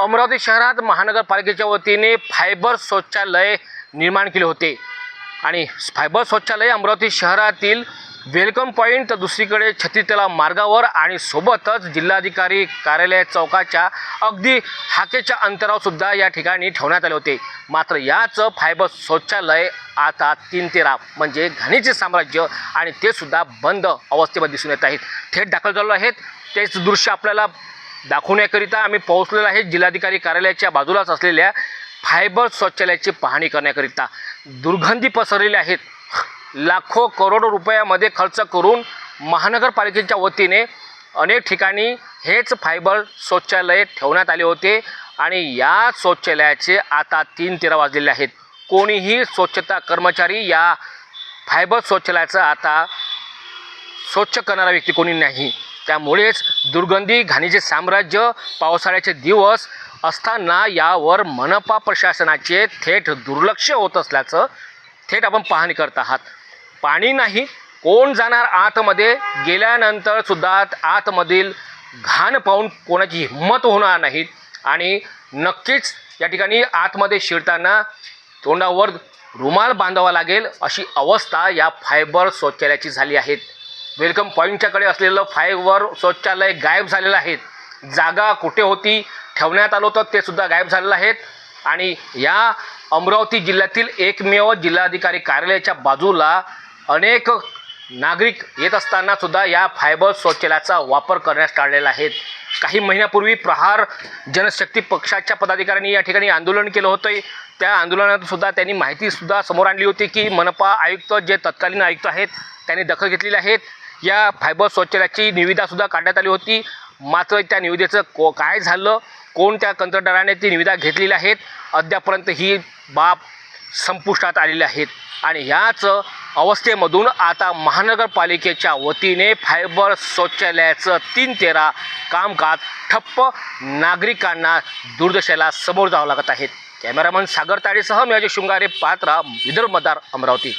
अमरावती शहरात महानगरपालिकेच्या वतीने फायबर शौचालय निर्माण केले होते. आणि फायबर शौचालय अमरावती शहरातील वेलकम पॉईंट तर दुसरीकडे छत्तीतला मार्गावर आणि सोबतच जिल्हाधिकारी कार्यालय चौकाच्या अगदी हाकेच्या अंतरावर सुद्धा या ठिकाणी ठेवण्यात आले होते. मात्र याच फायबर शौचालय आता तीन तेरा म्हणजे घाणीचे साम्राज्य आणि ते सुद्धा बंद अवस्थेमध्ये दिसून येत आहेत. थेट दाखल झालो आहेत. तेच दृश्य आपल्याला दाखवण्याकरिता आम्ही पोहोचलेलो आहे जिल्हाधिकारी कार्यालयाच्या बाजूलाच असलेल्या फायबर शौचालयाची पाहणी करण्याकरिता. दुर्गंधी पसरलेल्या आहेत. लाखो करोडो रुपयामध्ये खर्च करून महानगरपालिकेच्या वतीने अनेक ठिकाणी हेच फायबर शौचालय ठेवण्यात आले होते आणि या शौचालयाचे आता तीन तेरा वाजलेले आहेत. कोणीही स्वच्छता कर्मचारी या फायबर शौचालयाचं आता स्वच्छ करणारा व्यक्ती कोणी नाही. त्यामुळेच दुर्गंधी घाणीचे साम्राज्य पावसाळ्याचे दिवस असताना यावर मनपा प्रशासनाचे थेट दुर्लक्ष होत असल्याचं थेट आपण पाहणी करत आहात. पाणी नाही कोण जाणार आतमध्ये? गेल्यानंतर सुद्धा आतमधील घाण पाहून कोणाची हिंमत होणार नाही. आणि नक्कीच या ठिकाणी आतमध्ये शिरताना तोंडावर रुमाल बांधावा लागेल अशी अवस्था या फायबर शौचालयाची झाली आहे. वेलकम पॉईंटच्याकडे असलेलं फायबर शौचालय गायब झालेलं आहे. जागा कुठे होती ठेवण्यात आलं होतं ते सुद्धा गायब झालेलं आहेत आणि या अमरावती जिल्ह्यातील एकमेव जिल्हाधिकारी कार्यालयाच्या बाजूला अनेक नागरिक येत असताना सुद्धा या फायबर शौचालयाचा वापर करण्यास टाळलेला आहेत काही महिन्यापूर्वी प्रहार जनशक्ती पक्षाच्या पदाधिकाऱ्यांनी या ठिकाणी आंदोलन केलं होतं. त्या आंदोलनात सुद्धा त्यांनी माहितीसुद्धा समोर आणली होती की मनपा आयुक्त जे तत्कालीन आयुक्त आहेत त्यांनी दखल घेतलेली आहेत या फायबर शौचालयाची निविदासुद्धा काढण्यात आली होती. मात्र त्या निविदेचं को काय झालं? कोण त्या कंत्राटदाराने ती निविदा घेतलेली आहेत? अद्यापर्यंत ही बाब संपुष्टात आलेले आहेत. आणि ह्याच अवस्थेमधून आता महानगरपालिकेच्या वतीने फायबर शौचालयाचं तीन तेरा कामकाज ठप्प नागरिकांना दुर्दशेला समोर जावं लागत आहेत कॅमेरामन सागर ताडेसह मी अजय शृंगारे पात्रा विदर्भ मतदार अमरावती.